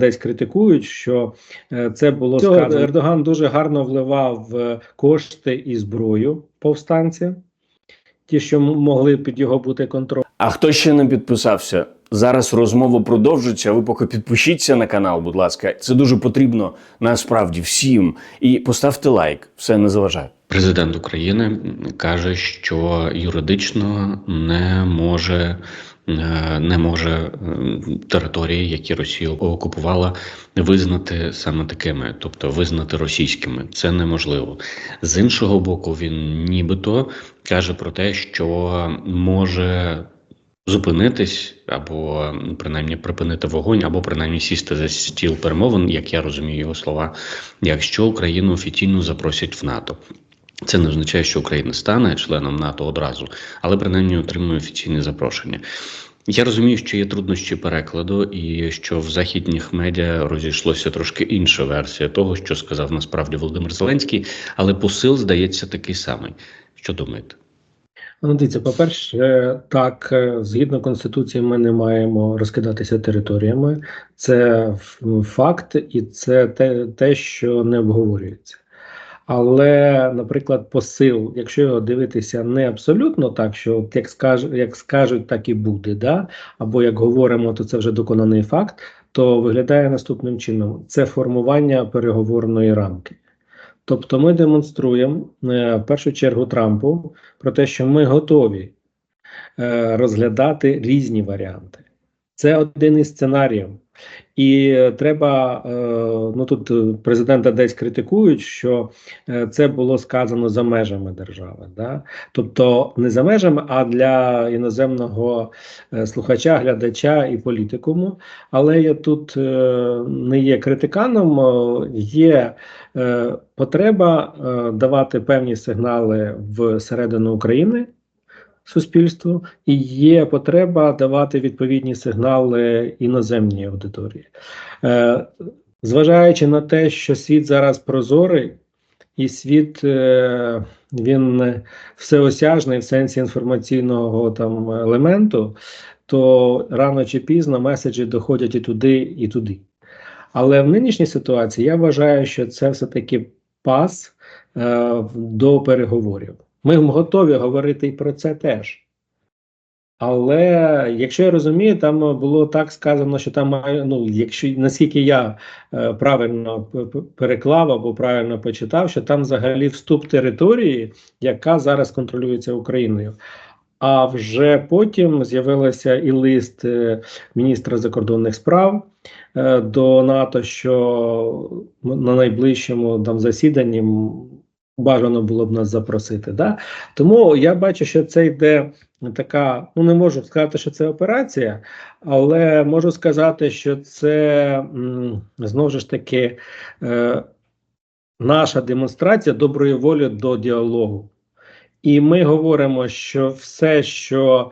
десь критикують, що е, це було Цього сказано. Ердоган дуже гарно вливав е, кошти і зброю повстанцям, ті, що могли під його бути контролем. А хто ще не підписався? Зараз розмова продовжиться. Ви поки підпишіться на канал, будь ласка. Це дуже потрібно насправді всім. І поставте лайк, все не заважає. Президент України каже, що юридично не може. е, Не може території, які Росія окупувала, визнати саме такими, тобто визнати російськими. Це неможливо. З іншого боку, він нібито каже про те, що може зупинитись або принаймні припинити вогонь, або принаймні сісти за стіл перемовин, як я розумію його слова, якщо Україну офіційно запросять в НАТО. Це не означає, що Україна стане членом НАТО одразу, але принаймні отримує офіційне запрошення. Я розумію, що є труднощі перекладу, і що в західних медіа розійшлося трошки інша версія того, що сказав насправді Володимир Зеленський, але посил здається такий самий. Що думаєте? Ну, дивіться, по-перше, так, е, згідно Конституції, ми не маємо розкидатися територіями. Це факт, і це те, те, що не обговорюється. Але, наприклад, посил, якщо його дивитися не абсолютно так, що от як скаж, як скажуть, так і буде, да? або як говоримо, то це вже доконаний факт, то виглядає наступним чином: це формування переговорної рамки. Тобто ми демонструємо е, в першу чергу Трампу про те, що ми готові е, розглядати різні варіанти. Це один із сценаріїв. І треба, е, ну тут е, президента десь критикують, що е, це було сказано за межами держави. Да? Тобто не за межами, а для іноземного слухача, глядача і політикуму. Але я тут не є критиканом, є потреба давати певні сигнали в середину України суспільству, і є потреба давати відповідні сигнали іноземній аудиторії. Е, зважаючи на те, що світ зараз прозорий, і світ е, він всеосяжний в сенсі інформаційного там елементу, то рано чи пізно меседжі доходять і туди, і туди. Але в нинішній ситуації я вважаю, що це все-таки пас е, до переговорів. Ми готові говорити і про це теж. Але якщо я розумію, там було так сказано, що там має, ну, якщо наскільки я е, правильно переклав або правильно почитав, що там взагалі вступ території, яка зараз контролюється Україною. А вже потім з'явився і лист е, міністра закордонних справ е, до НАТО, що на найближчому там засіданні бажано було б нас запросити. Да? Тому я бачу, що це йде така, ну не можу сказати, що це операція, але можу сказати, що це знову ж таки е, наша демонстрація доброї волі до діалогу. І ми говоримо, що все, що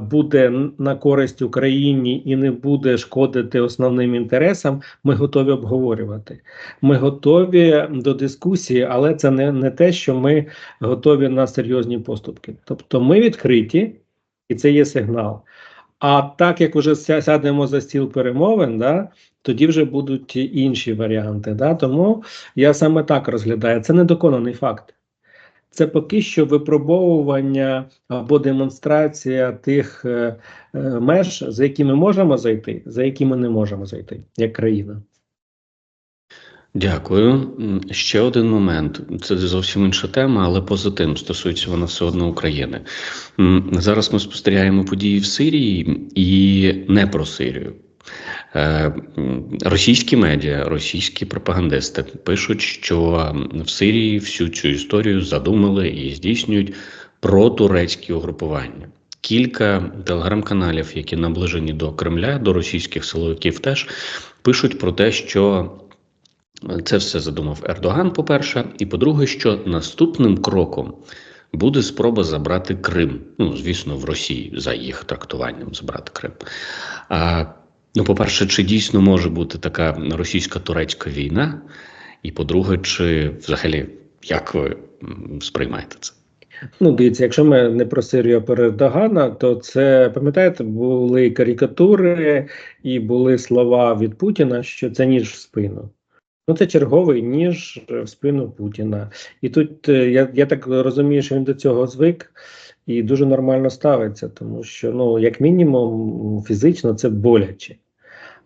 буде на користь Україні і не буде шкодити основним інтересам, ми готові обговорювати. Ми готові до дискусії, але це не, не те, що ми готові на серйозні поступки. Тобто ми відкриті, і це є сигнал. А так як вже сядемо за стіл перемовин, да, тоді вже будуть інші варіанти. Да? Тому я саме так розглядаю. Це недоконаний факт. Це поки що випробовування або демонстрація тих е, е, меж, за які ми можемо зайти, за які ми не можемо зайти, як країна. Дякую. Ще один момент. Це зовсім інша тема, але поза тим стосується вона все одно України. Зараз ми спостерігаємо події в Сирії і не про Сирію. Е, Російські медіа, російські пропагандисти пишуть, що в Сирії всю цю історію задумали і здійснюють протурецькі угрупування. Кілька телеграм-каналів, які наближені до Кремля, до російських силовиків, теж пишуть про те, що це все задумав Ердоган, по-перше, і по-друге, що наступним кроком буде спроба забрати Крим. Ну, звісно, в Росії за їх трактуванням забрати Крим. А, ну, по-перше, чи дійсно може бути така російсько-турецька війна? І по-друге, чи взагалі як ви сприймаєте це? Ну, дивіться, якщо ми не про Сирію, а про Ердогана, то це пам'ятаєте, були карикатури і були слова від Путіна, що це ніж в спину. Ну, це черговий ніж в спину Путіна. І тут е, я, я так розумію, що він до цього звик і дуже нормально ставиться, тому що, ну, як мінімум, фізично це боляче.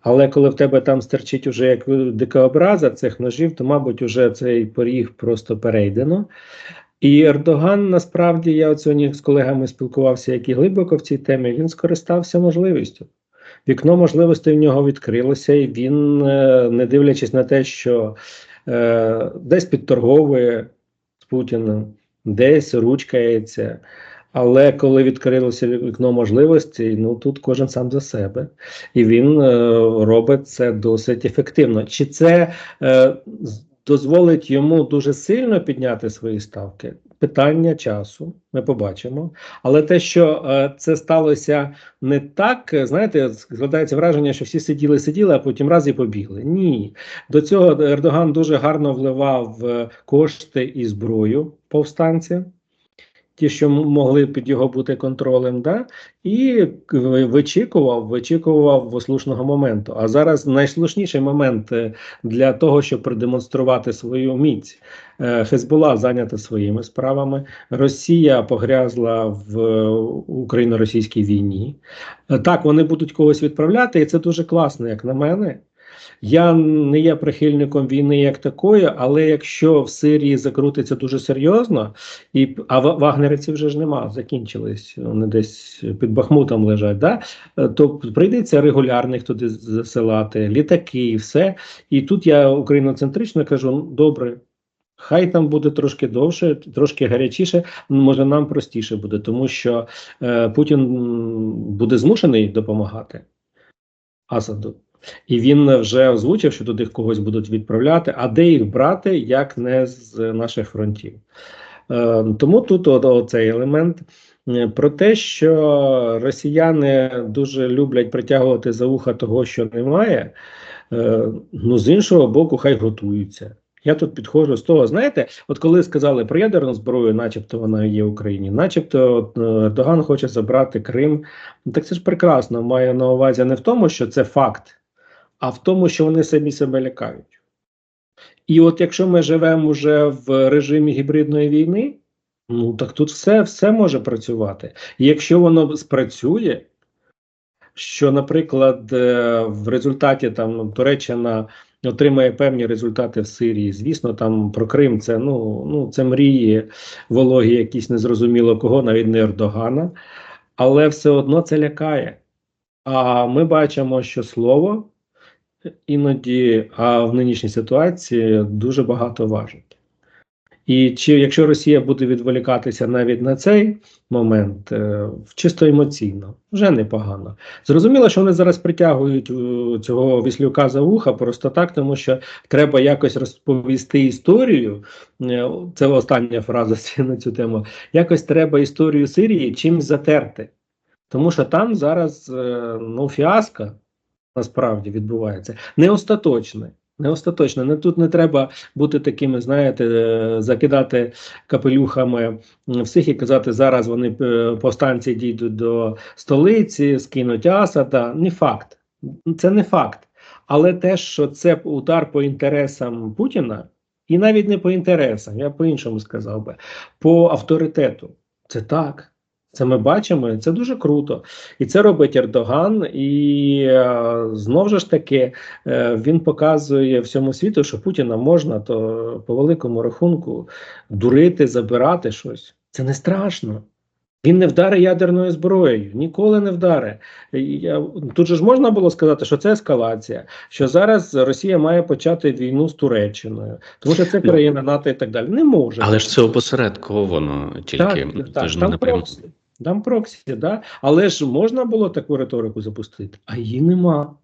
Але коли в тебе там стерчить уже як дикообраза цих ножів, то, мабуть, уже цей поріг просто перейдено. І Ердоган насправді я сьогодні з колегами спілкувався, які глибоко в цій темі. Він скористався можливістю. Вікно можливостей в нього відкрилося, і він, е, не дивлячись на те, що е, десь підторговує з Путіним, десь ручкається. Але коли відкрилося вікно можливостей, ну тут кожен сам за себе, і він е, робить це досить ефективно. Чи це е, дозволить йому дуже сильно підняти свої ставки? Питання часу, ми побачимо. Але те, що е, це сталося не так, знаєте, складається враження, що всі сиділи, сиділи, а потім раз і побігли. Ні, до цього Ердоган дуже гарно вливав е, кошти і зброю повстанцям ті, що могли під його бути контролем, да? і вичікував, вичікував слушного моменту. А зараз найслушніший момент е, для того, щоб продемонструвати свою міць. Е, Хезбола зайнята своїми справами. Росія погрязла в е, україно-російській війні. Так, вони будуть когось відправляти, і це дуже класно, як на мене. Я не є прихильником війни як такої, але якщо в Сирії закрутиться дуже серйозно, і а вагнерівців вже ж нема, закінчились. Вони десь під Бахмутом лежать. Да? То прийдеться регулярних туди засилати, літаки і все. І тут я україноцентрично кажу: ну, добре. Хай там буде трошки довше, трошки гарячіше, може нам простіше буде, тому що е, Путін буде змушений допомагати Асаду. І він вже озвучив, що туди когось будуть відправляти, а де їх брати, як не з наших фронтів. Е, тому тут от, оцей елемент е, про те, що росіяни дуже люблять притягувати за вуха того, що немає. Е, ну, з іншого боку, хай готуються. Я тут підходжу з того, знаєте, от коли сказали про ядерну зброю, начебто вона є в Україні, начебто Ердоган хоче забрати Крим. Так це ж прекрасно. Має на увазі не в тому, що це факт, а в тому, що вони самі себе лякають. І от якщо ми живемо вже в режимі гібридної війни, ну так тут все, все може працювати. І якщо воно спрацює, що, наприклад, е, в результаті там Туреччина отримає певні результати в Сирії, звісно, там про Крим це ну, ну це мрії вологі, якісь незрозуміло кого, навіть не Ердогана, але все одно це лякає. А ми бачимо, що слово іноді, а в нинішній ситуації дуже багато важить. І чи якщо Росія буде відволікатися навіть на цей момент, е, чисто емоційно, вже непогано. Зрозуміло, що вони зараз притягують е, цього віслюка за вуха просто так, тому що треба якось розповісти історію. Е, Це остання фраза на цю тему. Якось треба історію Сирії чимсь затерти. Тому що там зараз ну, фіаско насправді відбувається. Не остаточне. Не остаточно. Не тут не треба бути такими, знаєте, е, закидати капелюхами всіх і казати, зараз вони е, повстанці дійдуть до столиці, скинуть Асада. Не факт. Це не факт. Але те, що це удар по інтересам Путіна, і навіть не по інтересам, я по-іншому сказав би, по авторитету. Це так. Це ми бачимо, і це дуже круто. І це робить Ердоган. І е, знову ж таки е, він показує всьому світу, що Путіна можна то по великому рахунку дурити, забирати щось. Це не страшно. Він не вдаре ядерною зброєю, ніколи не вдаре. І Я, тут же ж можна було сказати, що це ескалація, що зараз Росія має почати війну з Туреччиною, тому що це Ну, країна НАТО і так далі. Не може. Але ж це опосередковано тільки Так, так, ж не там напряму. Там проксі, да? але ж можна було таку риторику запустити, а її нема.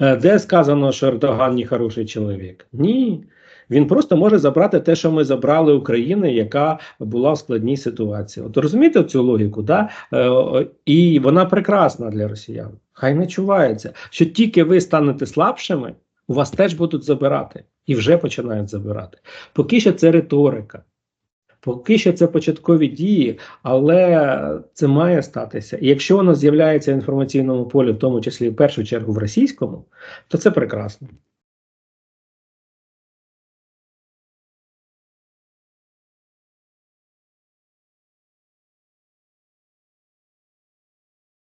Е, Де сказано, що Ердоган не хороший чоловік? Ні. Він просто може забрати те, що ми забрали України, яка була в складній ситуації. От розумієте цю логіку? Да? Е, і вона прекрасна для росіян. Хай не чувається, що тільки ви станете слабшими, у вас теж будуть забирати і вже починають забирати. Поки що це риторика. Поки що це початкові дії, але це має статися. І якщо воно з'являється в інформаційному полі, в тому числі в першу чергу в російському, то це прекрасно.